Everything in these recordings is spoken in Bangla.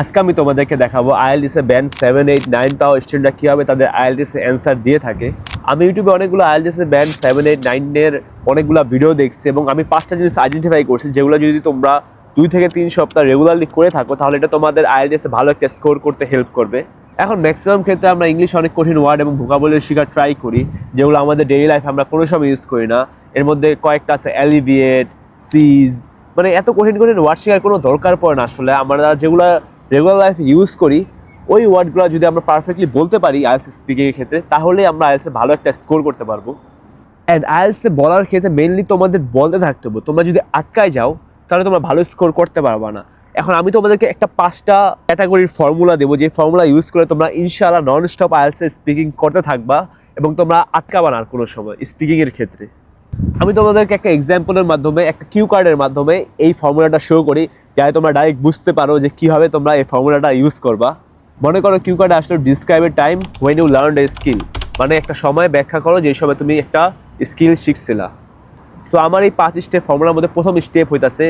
আজকে আমি তোমাদেরকে দেখাবো আইএলটিসে ব্যান্ড সেভেন এইট নাইন তাও স্টুডেন্টরা কীভাবে তাদের আইএলটিসে অ্যান্সার দিয়ে থাকে। আমি ইউটিউবে অনেকগুলো আইএলটিসে ব্যান্ড সেভেন এইট নাইনের অনেকগুলো ভিডিও দেখছি এবং আমি পাঁচটা জিনিস আইডেন্টিফাই করছি, যেগুলো যদি তোমরা দুই থেকে তিন সপ্তাহ রেগুলারলি করে থাকো, তাহলে এটা তোমাদের আইএলটিসে ভালো একটা স্কোর করতে হেল্প করবে। এখন ম্যাক্সিমাম ক্ষেত্রে আমরা ইংলিশ অনেক কঠিন ওয়ার্ড এবং ভোকাবলের শিকার ট্রাই করি, যেগুলো আমাদের ডেইলি লাইফ আমরা কোনো সময় ইউজ করি না। এর মধ্যে কয়েকটা আছে অ্যালিভিয়েট সিজ মানে এত কঠিন কঠিন ওয়ার্ড শেখার কোনো দরকার পড়ে না আসলে। আমরা যেগুলো রেগুলার লাইফে ইউজ করি, ওই ওয়ার্ডগুলো যদি আমরা পারফেক্টলি বলতে পারি আইএলস স্পিকিংয়ের ক্ষেত্রে, তাহলে আমরা আইএলসে ভালো একটা স্কোর করতে পারব। অ্যান্ড আইএলসে বলার ক্ষেত্রে মেনলি তোমাদের বলতে থাকতে হবে, তোমরা যদি আটকায় যাও, তাহলে তোমরা ভালো স্কোর করতে পারবা না। এখন আমি তোমাদেরকে একটা পাঁচটা ক্যাটাগরির ফর্মুলা দেবো, যে ফর্মুলা ইউজ করে তোমরা ইনশাআল্লাহ নন স্টপ আইএলসে স্পিকিং করতে থাকবা এবং তোমরা আটকাবা না আর কোনো সময় স্পিকিংয়ের ক্ষেত্রে। আমি তোমাদেরকে একটা এক্সাম্পলের মাধ্যমে, একটা কিউ কার্ডের মাধ্যমে এই ফর্মুলাটা শো করি, যাতে তোমরা ডাইরেক্ট বুঝতে পারো যে কীভাবে তোমরা এই ফর্মুলাটা ইউজ করবা। মনে করো কিউ কার্ডে আসলে describe a time when you learn a skill মানে একটা সময় ব্যাখ্যা করো যে সময় তুমি একটা স্কিল শিখছিলা। সো আমার এই পাঁচ স্টেপ ফর্মুলার মধ্যে প্রথম স্টেপ হইতাছে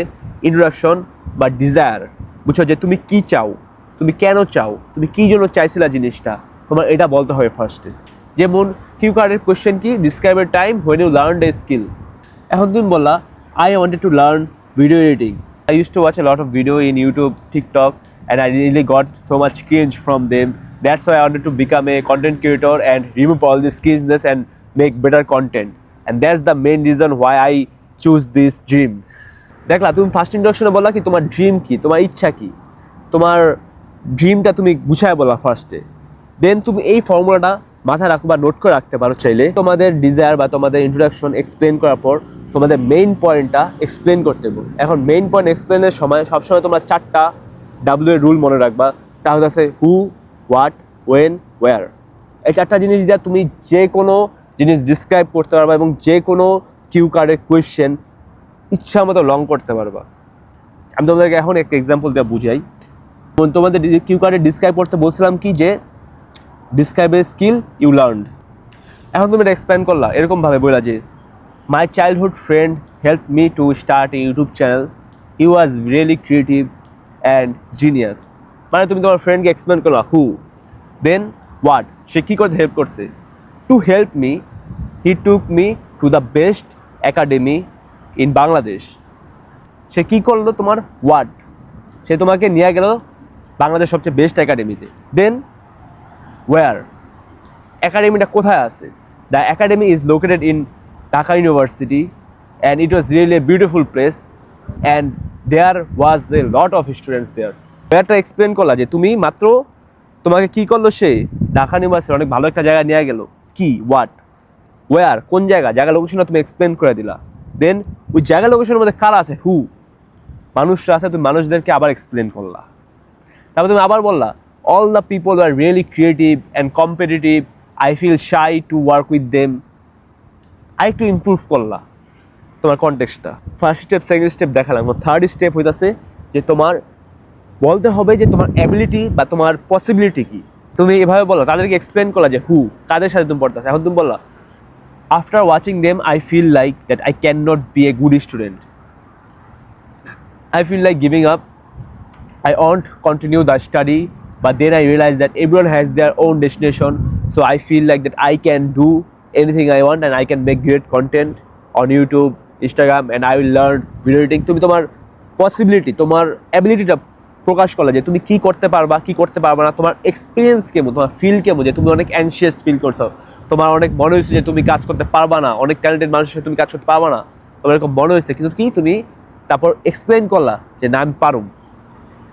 ইন্ট্রোডাকশন বা ডিজায়ার বুঝছ যে তুমি কি চাও? তুমি কেন চাও? তুমি কি জন্য চাইছিলা জিনিসটা? তোমার এটা বলতে হবে ফার্স্টে যেমন কিউ কার্ডের কোয়েশ্চেন কি? Describe time when you learn a skill এখন তুমি বললা I wanted to learn video editing I use to watch a lot of video in YouTube TikTok and I really got so much cringe from them that's why I wanted to become a content creator and remove all this cringeness and make better content and that's the main reason why I choose this dream দেখলা, তুমি ফার্স্ট ইন্ট্রোডাকশনে বললা কি, তোমার ড্রিম কি? তোমার ইচ্ছা কি? তোমার ড্রিমটা তুমি গুছায় বলা ফার্স্টে দেন তুমি এই ফর্মুলাটা মাথায় রাখো বা নোট করে রাখতে পারো চাইলে। তোমাদের ডিজায়ার বা তোমাদের ইন্ট্রোডাকশন এক্সপ্লেন করার পর তোমাদের মেইন পয়েন্টটা এক্সপ্লেন করতে হবে। এখন মেইন পয়েন্ট এক্সপ্লেনের সময় সবসময় তোমরা চারটা ডাব্লিউ এর রুল মনে রাখবা। তা হচ্ছে হু হোয়াট ওয়েন ওয়ার এই চারটা জিনিস দিয়ে তুমি যে কোনো জিনিস ডিসক্রাইব করতে পারবা এবং যে কোনো কিউ কার্ডের কোয়েশ্চেন ইচ্ছা মতো লং করতে পারবা। আমি তোমাদেরকে এখন একটা এক্সাম্পল দিয়ে বুঝাই। তোমাদের কিউ কার্ডে ডিসক্রাইব করতে বলছিলাম কি যে describe a skill you learn এখন তুমি এটা এক্সপ্লেন করলা, এরকমভাবে বললা যে my childhood friend help me to start a YouTube channel he was really creative and genius মানে তুমি তোমার ফ্রেন্ডকে এক্সপ্লেন করলা হু দেন হোয়াট সে কী করতে হেল্প করছে? To help me he took me to the best academy in Bangladesh সে কী করল তোমার? ওয়ার্ড সে তোমাকে নিয়ে গেল বাংলাদেশ সবচেয়ে বেস্ট একাডেমিতে দেন ওয়ার একাডেমিটা কোথায় আছে? The academy is located in Dhaka university and it was really a beautiful place and there was a lot of students there ওয়ারটা explain করলা যে তুমি মাত্র তোমাকে কি করল সে? ঢাকা ইউনিভার্সিটি অনেক ভালো একটা জায়গায় নিয়ে গেল। কি? হোয়াট ওয়ার কোন জায়গা? জায়গা লোকেশনটা তুমি এক্সপ্লেন করে দিলা। দেন ওই জায়গা লোকেশনের মধ্যে কারা আছে? হু মানুষরা আছে, তুমি মানুষদেরকে আবার এক্সপ্লেন করলা। তারপর তুমি আবার বললা all the people are really creative and competitive I feel shy to work with them I একটু ইমপ্রুভ করলা তোমার কন্টেক্সটটা ফার্স্ট স্টেপ সেকেন্ড স্টেপ দেখালাম। থার্ড স্টেপ হইতাছে যে তোমার বলতে হবে যে তোমার অ্যাবিলিটি বা তোমার পসিবিলিটি কি। তুমি এভাবে বলো তাদেরকে এক্সপ্লেন করলা যে হু কাদের সাথে তুমি পড়তেছো। এখন তুমি বললা after watching them I feel like that I can not be a good student I feel like giving up. I won't continue the study, but then I realize that everyone has their own destination. So I feel like that I can do anything I want and I can make great content on YouTube, Instagram, and I will learn video editing. তুমি তোমার পসিবিলিটি তোমার অ্যাবিলিটিটা প্রকাশ করলে যে তুমি কি করতে পারবা কি করতে পারবা না তোমার এক্সপিরিয়েন্স কেমন তোমার ফিল কেমন যে তুমি অনেক অ্যানশিয়াস ফিল করছ তোমার অনেক মনে হয়েছে যে তুমি কাজ করতে পারবা না অনেক ট্যালেন্টেড মানুষের সাথে তুমি কাজ করতে পারবা না তোমার এরকম মনে হয়েছে কিন্তু কি তুমি তারপর এক্সপ্লেন করলা যে না আমি পারুম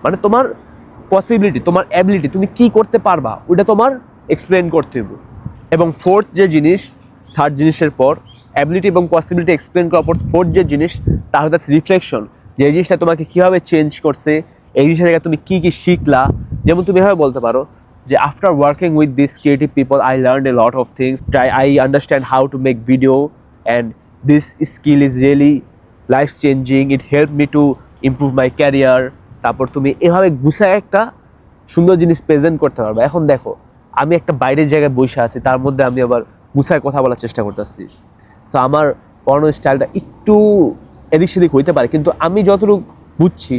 মানে তোমার পসিবিলিটি তোমার অ্যাবিলিটি তুমি কি করতে পারবা ওটা তোমার এক্সপ্লেন করতে হবে। এবং ফোর্থ যে জিনিস থার্ড জিনিসের পর অ্যাবিলিটি এবং পসিবিলিটি এক্সপ্লেন করার পর ফোর্থ যে জিনিস তা হচ্ছে রিফ্লেকশন যে জিনিসটা তোমাকে কীভাবে চেঞ্জ করছে, এই জিনিসটা থেকে তুমি কী কী শিখলা, যেমন তুমি এভাবে বলতে পারো যে after working with this creative people I learn a lot of things try I understand how to make video and this skill is really life changing it help me to improve my career তারপর তুমি এভাবে গুছায় একটা সুন্দর জিনিস প্রেজেন্ট করতে পারবে। এখন দেখো, আমি একটা বাইরের জায়গায় বসে আছি, তার মধ্যে আমি আবার গুছায় কথা বলার চেষ্টা করতেছি। সো আমার পড়ানোর স্টাইলটা একটু এদিক সেদিক হইতে পারে, কিন্তু আমি যতটুকু বুঝছি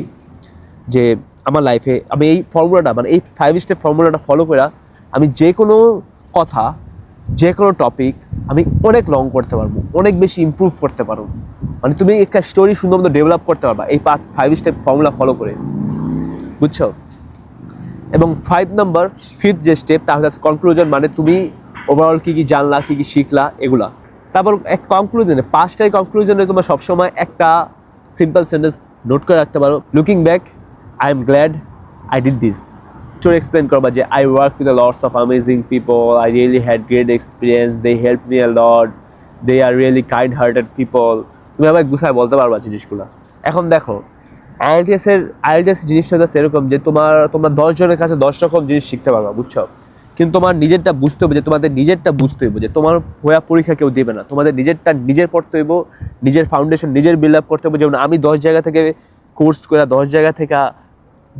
যে আমার লাইফে আমি এই ফর্মুলাটা মানে এই ফাইভ স্টেপ ফর্মুলাটা ফলো করে আমি যে কোনো কথা যে কোনো টপিক আমি অনেক লং করতে পারব, অনেক বেশি ইমপ্রুভ করতে পারব। মানে তুমি একটা স্টোরি সুন্দর মতো ডেভেলপ করতে পারবা, এই পাঁচ ফাইভ স্টেপ ফর্মুলা ফলো করে। বুঝছ? এবং ফাইভ নাম্বার ফিফথ যে স্টেপ তা হচ্ছে কনক্লুজন মানে তুমি ওভারঅল কী কী জানলা, কী কী শিখলা, এগুলা। তারপর এক কনক্লুজনে পাঁচটাই কনক্লুজনে তোমার সবসময় একটা সিম্পল সেন্টেন্স নোট করে রাখতে পারো। Looking back I am glad I did this to explain করবা যে I work with lots of amazing people I really had great experience they help a lot they are really kind hearted people তুমি আবার গুছায় বলতে পারবা জিনিসগুলো। এখন দেখো আইএলটিএস এর আইএলটিএস জিনিসটা হচ্ছে এরকম যে তোমার তোমার দশ জনের কাছে দশ রকম জিনিস শিখতে পারবা, বুঝছ? কিন্তু তোমার নিজেরটা বুঝতে হবে যে তোমাদের নিজেরটা বুঝতে হবে যে তোমার হয়ে পরীক্ষা কেউ দেবে না। তোমাদের নিজেরটা নিজের পড়তে হইব, নিজের ফাউন্ডেশন নিজের বিল্ড আপ করতে হবে। যেমন আমি দশ জায়গা থেকে কোর্স করে দশ জায়গা থেকে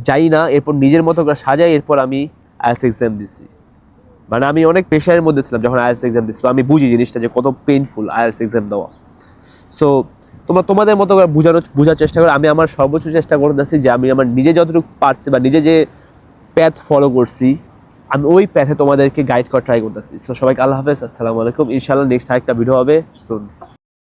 যাই না, এরপর নিজের মতো করে সাজাই, এরপর আমি আইএলস এক্সাম দিচ্ছি। মানে আমি অনেক প্রেশারের মধ্যে ছিলাম যখন আইএলস এক্সাম দিচ্ছি। আমি বুঝি জিনিসটা যে কত পেইনফুল আইএলস এক্সাম দেওয়া। সো তোমরা তোমাদের মতো করে বোঝানোর, বোঝার চেষ্টা করো। আমি আমার সর্বোচ্চ চেষ্টা করতেছি যে আমি আমার নিজে যতটুকু পারছি বা নিজে যে প্যাথ ফলো করছি, আমি ওই প্যাথে তোমাদেরকে গাইড করা ট্রাই করতেছি। সো সবাইকে আল্লাহ হাফেজ। আসসালামু আলাইকুম। ইনশাআল্লাহ নেক্সট আরেকটা ভিডিও হবে শুন